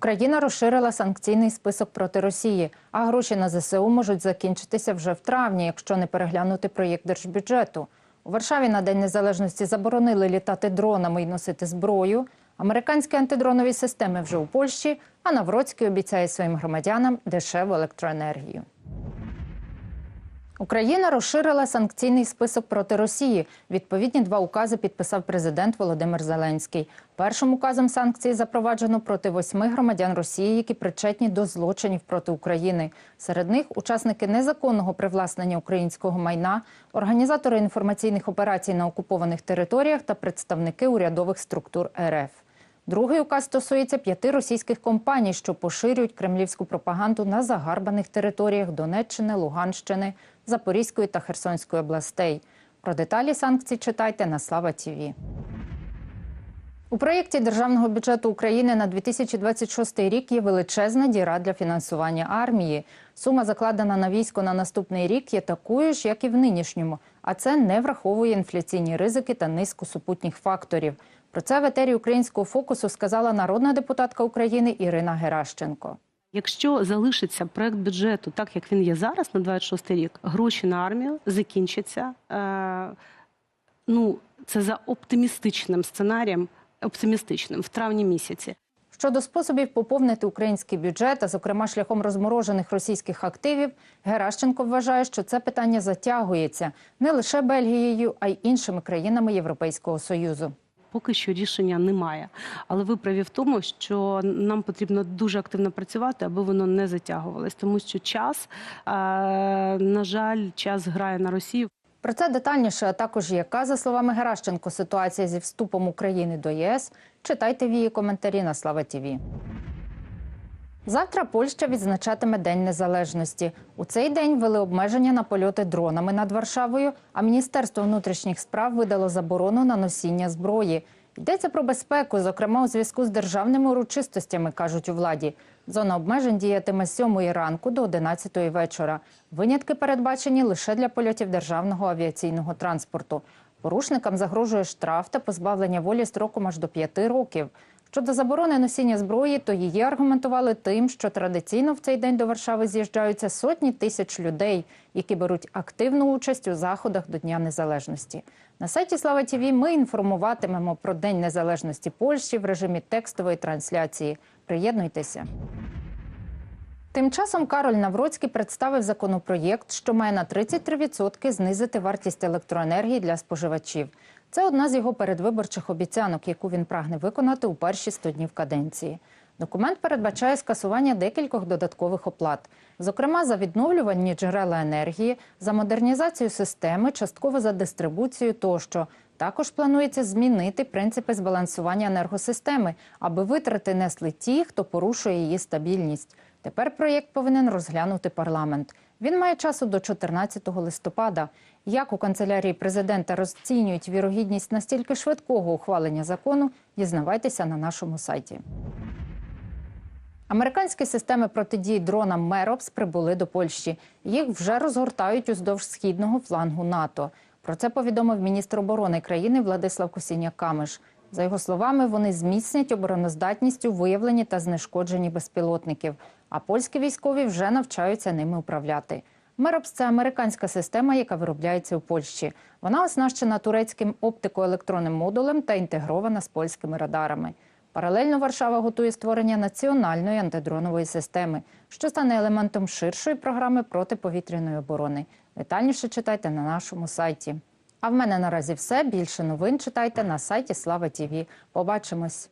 Україна розширила санкційний список проти Росії, а гроші на ЗСУ можуть закінчитися вже в травні, якщо не переглянути проєкт держбюджету. У Варшаві на День Незалежності заборонили літати дронами і носити зброю. Американські антидронові системи вже у Польщі, а Навроцький обіцяє своїм громадянам дешеву електроенергію. Україна розширила санкційний список проти Росії. Відповідні два укази підписав президент Володимир Зеленський. Першим указом санкції запроваджено проти восьми громадян Росії, які причетні до злочинів проти України. Серед них учасники незаконного привласнення українського майна, організатори інформаційних операцій на окупованих територіях та представники урядових структур РФ. Другий указ стосується п'яти російських компаній, що поширюють кремлівську пропаганду на загарбаних територіях Донеччини, Луганщини, Запорізької та Херсонської областей. Про деталі санкцій читайте на Слава ТІВІ. У проєкті державного бюджету України на 2026 рік є величезна діра для фінансування армії. Сума, закладена на військо на наступний рік, є такою ж, як і в нинішньому, а це не враховує інфляційні ризики та низку супутніх факторів. Про це в етері українського фокусу сказала народна депутатка України Ірина Геращенко. Якщо залишиться проект бюджету так, як він є зараз на 26 рік, гроші на армію закінчаться. Е, ну, це за оптимістичним сценарієм, оптимістичним в травні місяці. Щодо способів поповнити український бюджет, а зокрема шляхом розморожених російських активів, Геращенко вважає, що це питання затягується не лише Бельгією, а й іншими країнами Європейського союзу. Поки що рішення немає. Але ви праві в тому, що нам потрібно дуже активно працювати, аби воно не затягувалось, тому що час, е, на жаль, час грає на Росію. Про це детальніше, а також яка, за словами Геращенко, ситуація зі вступом України до ЄС, читайте в її коментарі на Слава ТІВІ. Завтра Польща відзначатиме День Незалежності. У цей день ввели обмеження на польоти дронами над Варшавою, а Міністерство внутрішніх справ видало заборону на носіння зброї. Йдеться про безпеку, зокрема у зв'язку з державними урочистостями, кажуть у владі. Зона обмежень діятиме з 7 ранку до 11 вечора. Винятки передбачені лише для польотів державного авіаційного транспорту. Порушникам загрожує штраф та позбавлення волі строком аж до 5 років. Щодо заборони носіння зброї, то її аргументували тим, що традиційно в цей день до Варшави з'їжджаються сотні тисяч людей, які беруть активну участь у заходах до Дня Незалежності. На сайті Слава ТІВІ ми інформуватимемо про День Незалежності Польщі в режимі текстової трансляції. Приєднуйтеся. Тим часом Кароль Навроцький представив законопроєкт, що має на 33% знизити вартість електроенергії для споживачів. Це одна з його передвиборчих обіцянок, яку він прагне виконати у перші 100 днів каденції. Документ передбачає скасування декількох додаткових оплат, зокрема за відновлювані джерела енергії, за модернізацію системи, частково за дистрибуцію тощо. Також планується змінити принципи збалансування енергосистеми, аби витрати несли ті, хто порушує її стабільність. Тепер проєкт повинен розглянути парламент. Він має часу до 14 листопада. Як у канцелярії президента розцінюють вірогідність настільки швидкого ухвалення закону, дізнавайтеся на нашому сайті. Американські системи протидії дронам Меропс прибули до Польщі. Їх вже розгортають уздовж східного флангу НАТО. Про це повідомив міністр оборони країни Владислав Косіняк-Камиш. За його словами, вони зміцнять обороноздатність у виявленні та знешкодженні безпілотників. А польські військові вже навчаються ними управляти. Меропс – це американська система, яка виробляється у Польщі. Вона оснащена турецьким оптико-електронним модулем та інтегрована з польськими радарами. Паралельно Варшава готує створення національної антидронової системи, що стане елементом ширшої програми протиповітряної оборони. Детальніше читайте на нашому сайті. А в мене наразі все. Більше новин читайте на сайті Слава Тіві. Побачимось.